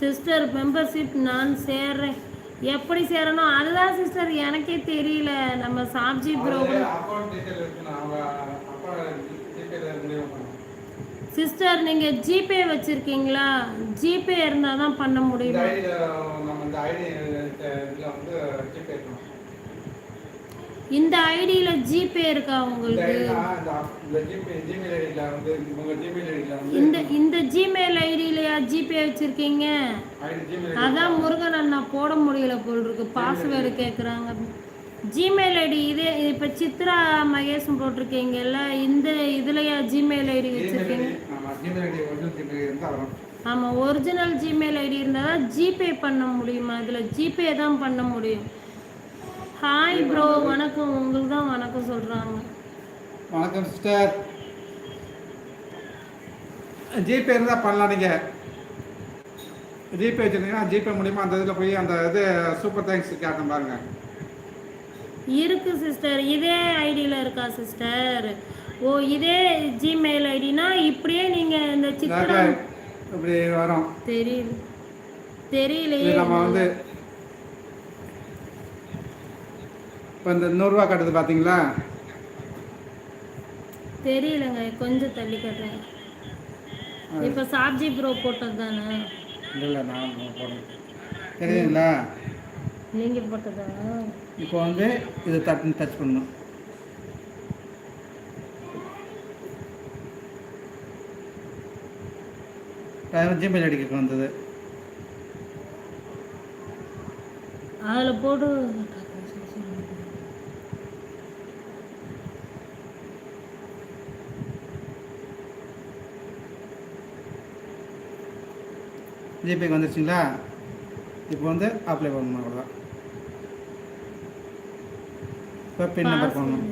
Sister membership நான் சேர்றேன். எப்படி சேரணும் அதுதான் சிஸ்டர் எனக்கே தெரியல. நம்ம சாப்ஜி ப்ரோ சிஸ்டர் நீங்கள் ஜிபே வச்சுருக்கீங்களா? ஜிபே இருந்தால் தான் பண்ண முடியுமா? இந்த ஐடியில் ஜிபே இருக்கா உங்களுக்கு? இந்த இந்த ஜிமெயில் ஜிபே வச்சுருக்கீங்க. அதான் முருகன் அண்ணா போட முடியல போல் இருக்கு. பாஸ்வேர்டு கேட்குறாங்க ஜிமெயில் ஐடி இதே இப்போ சித்ரா மகேஷும் போட்டிருக்கீங்கல்ல இந்த இதுலையா ஜிமெயில் ஐடி வச்சுருக்கீங்க? ஆமாம் ஒரிஜினல் ஜிமெயில் ஐடி இருந்தால் தான் ஜிபே பண்ண முடியுமா? இதில் ஜிபே தான் பண்ண முடியும். ஹாய் ப்ரோ வணக்கம். உங்களுக்கு தான் வணக்கம் சொல்கிறாங்க வணக்கம் சிஸ்டர் ஜிபே இருந்தால் பண்ணலாம் நீங்கள் ஜிபே வச்சுருந்தீங்கன்னா ஜிபே மூலிமா அந்த இதில் போய் அந்த இது சூப்பர் தேங்க்ஸ் கேட்டேன் பாருங்க. இருக்கு சிஸ்டர் இதே ஐடியில் இருக்கா சிஸ்டர் ஓ இதே ஜிமெயில் ஐடினா இப்படியே நீங்கள் இந்த சித்ரா இப்படி வரும். தெரியல தெரியலையே. நம்ம வந்து இப்போ இந்த நூறுரூவா கட்டுது பார்த்தீங்களா தெரியலங்க. கொஞ்சம் தள்ளி கட்டுறேன் இப்போ சாப்ஜி ப்ரோ போட்டது தானே? இல்லை நான் போடுறேன் தெரியுங்களா நீங்கள் போட்டதா? இப்போ வந்து இது தட்டு டச் பண்ணணும். ஜிமெயில் ஐடிக்கு வந்தது. அதில் போட்டு ஜிபேக்கு வந்துருச்சுங்களா? இப்போ வந்து அப்ளை பண்ணணும் அவ்வளோதான் இப்போ பின் நம்பர் பண்ணணும்.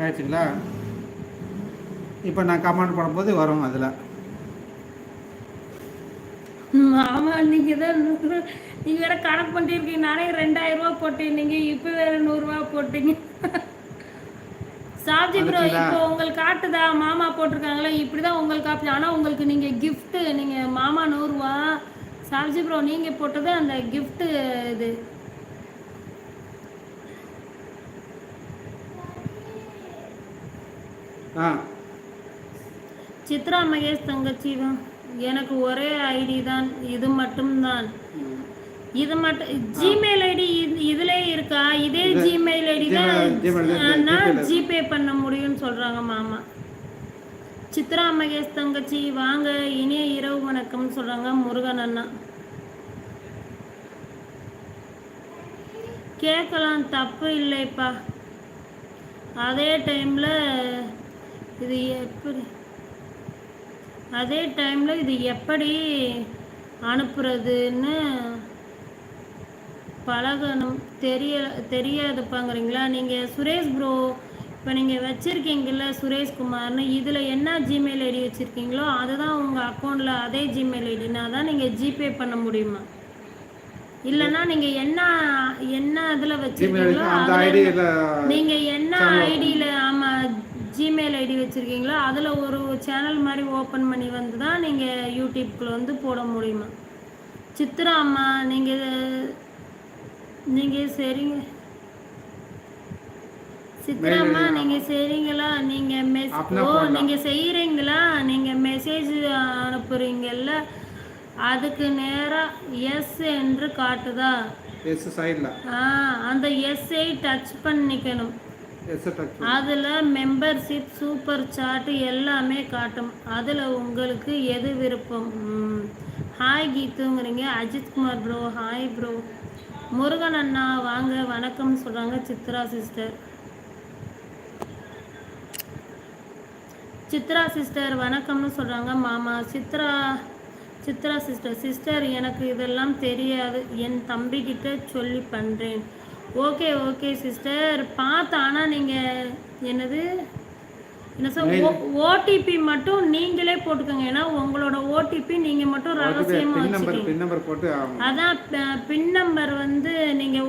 ஆயிடுச்சுங்களா? இப்போ நான் கமெண்ட் பண்ணும்போது வரும் அதில். ஆமா நீங்க தான் நூறு நீங்க வேற கணக்கு பண்ணிருக்கீங்க. நானே ரெண்டாயிரம் ரூபாய் போட்டேன். நீங்க இப்போ வேற நூறுரூவா போட்டீங்க. சாப்ஜி ப்ரோ? இப்போ உங்களுக்கு காட்டுதா? மாமா போட்டிருக்காங்களா? இப்படிதான் உங்களுக்கு காப்பி ஆனா உங்களுக்கு நீங்க gift நீங்க மாமா நூறுரூவா சாப்ஜி ப்ரோ நீங்க போட்டது அந்த gift இது. ஆ. சித்ரா மகேஷ் தங்கச்சி தான். எனக்கு ஒரே ஐடி தான் இது மட்டும்தான். இது மட்டும் ஜிமெயில் ஐடி இதுல இருக்கா? இதே ஜிமெயில் ஐடி தான் நான். ஜிபே பண்ண முடியும்னு சொல்றாங்க மாமா. சித்ரா மகேஷ் தங்கச்சி வாங்க இனிய இரவு வணக்கம்னு சொல்றாங்க முருகன் அண்ணா. கேட்கலாம் தப்பு இல்லைப்பா. அதே டைம்ல இது எப்படி? அதே டைம்ல இது எப்படி அனுப்புறதுன்னு பழகணும். தெரிய தெரியாதுப்பாங்கிறீங்களா? நீங்கள் சுரேஷ் ப்ரோ இப்போ நீங்கள் வச்சுருக்கீங்கல்ல சுரேஷ்குமார்னு இதில் என்ன ஜிமெயில் ஐடி வச்சுருக்கீங்களோ அதுதான் உங்கள் அக்கௌண்ட்டில் அதே ஜிமெயில் ஐடினா தான் நீங்கள் ஜிபே பண்ண முடியுமா? இல்லைன்னா நீங்கள் என்ன என்ன இதில் வச்சுருக்கீங்களோ நீங்கள் என்ன ஐடியில் ஜிமெயில் ஐடி வச்சுருக்கீங்களோ? அதில் ஒரு சேனல் மாதிரி ஓப்பன் பண்ணி வந்து தான் நீங்கள் யூடியூப்குள்ள வந்து போட முடியுமா? சித்ரா அம்மா நீங்கள் நீங்கள் சரிங்க. சித்ரா அம்மா நீங்கள் சரிங்களா நீங்கள் மெஸ் ஓ போடலாம். நீங்கள் செய்கிறீங்களா நீங்கள் மெசேஜ் அனுப்புகிறீங்கல்ல அதுக்கு நேராக எஸ் என்று காட்டுதா? எஸ் சைடில் ஆ அந்த எஸ்ஐ டச் பண்ணிக்கணும். அதில் மெம்பர்ஷிப் சூப்பர் சாட் எல்லாமே காட்டும். அதில் உங்களுக்கு எது விருப்பம்? ம். Hi கீத்துங்கிறீங்க. Ajithkumar bro hi bro Murugan அண்ணா வாங்க. வணக்கம் சொல்கிறாங்க சித்ரா சிஸ்டர் சித்ரா சிஸ்டர் வணக்கம்னு சொல்கிறாங்க மாமா. சித்ரா சித்ரா சிஸ்டர் சிஸ்டர் எனக்கு இதெல்லாம் தெரியாது. என் தம்பிக்கிட்ட சொல்லி பண்ணுறேன் ஓகே ஓகே சிஸ்டர். பார்த்து ஆனால் நீங்கள் என்னது? என்ன சார் ஓடிபி மட்டும் நீங்களே போட்டுக்கோங்க. ஏன்னா உங்களோட ஓடிபி நீங்கள் மட்டும் ரகசியமாக வச்சுக்கோங்க. அதான் பின் நம்பர் வந்து நீங்கள்